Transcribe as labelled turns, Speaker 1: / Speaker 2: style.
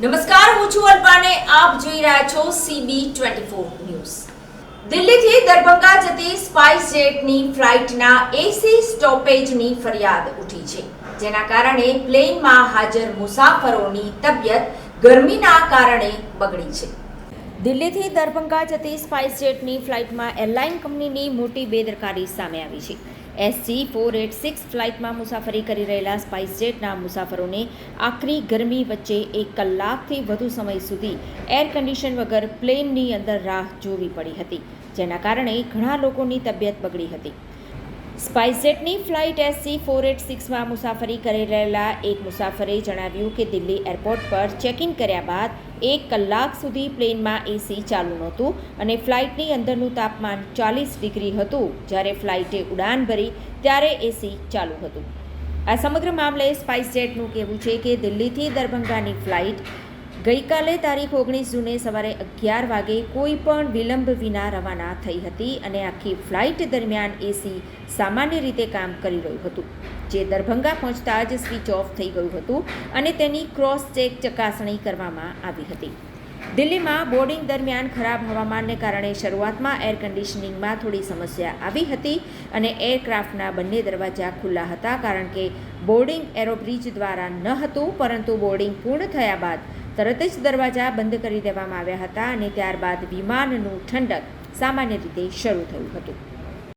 Speaker 1: નમસ્કાર, હું છું અલ્પાને. આપ જોઈ રહ્યા છો સીબી ટ્વેન્ટી ફોર ન્યૂઝ દિલ્હીથી દરભંગા જતી સ્પાઇસ જેટની ફ્લાઇટના એસી સ્ટોપેજની ફરિયાદ ઉઠી છે, જેના કારણે પ્લેનમાં હાજર મુસાફરોની તબિયત ગરમીના કારણે બગડી છે. દિલ્હીથી દરભંગા જતી સ્પાઇસ જેટની ફ્લાઇટમાં એરલાઇન કંપનીની મોટી બેદરકારી સામે આવી છે. એસસી ફોર એટ સિક્સ ફ્લાઇટમાં મુસાફરી કરી રહેલા સ્પાઇસજેટના મુસાફરોને આકરી ગરમી વચ્ચે એક કલાકથી વધુ સમય સુધી એર કન્ડિશન વગર પ્લેનની અંદર રાહ જોવી પડી હતી, જેના કારણે ઘણા લોકોની તબિયત બગડી હતી. સ્પાઇસજેટની ફ્લાઇટ એસસી ફોર એટ સિક્સમાં મુસાફરી કરી રહેલા એક મુસાફરે જણાવ્યું કે દિલ્હી એરપોર્ટ પર ચેક ઇન કર્યા બાદ એક કલાક સુધી પ્લેનમાં એસી ચાલુ નહોતું અને ફ્લાઇટની અંદરનું તાપમાન ચાલીસ ડિગ્રી હતું. જ્યારે ફ્લાઇટે ઉડાન ભરી, ત્યારે એસી ચાલુ હતું. આ સમગ્ર મામલે સ્પાઇસજેટનું કહેવું છે કે દિલ્હીથી દરભંગાની ફ્લાઇટ ગઈકાલે તારીખ ઓગણીસ જૂને સવારે અગિયાર વાગે કોઈ પણ વિલંબ વિના રવાના થઈ હતી અને આખી ફ્લાઇટ દરમિયાન એસી સામાન્ય રીતે કામ કરી રહ્યું હતું. જે દરભંગા પહોંચતા જ સ્વિચ ઓફ થઈ ગયું હતું અને તેની ક્રોસ ચેક ચકાસણી કરવામાં આવી હતી. દિલ્હીમાં બોર્ડિંગ દરમિયાન ખરાબ હવામાનને કારણે શરૂઆતમાં એર કન્ડિશનિંગમાં થોડી સમસ્યા આવી હતી અને એરક્રાફ્ટના બંને દરવાજા ખુલ્લા હતા કારણ કે બોર્ડિંગ એરોબ્રિજ દ્વારા ન હતું, પરંતુ બોર્ડિંગ પૂર્ણ થયા બાદ તરત જ દરવાજા બંધ કરી દેવામાં આવ્યા હતા અને ત્યારબાદ વિમાનનું ઠંડક સામાન્ય રીતે શરૂ થયું હતું.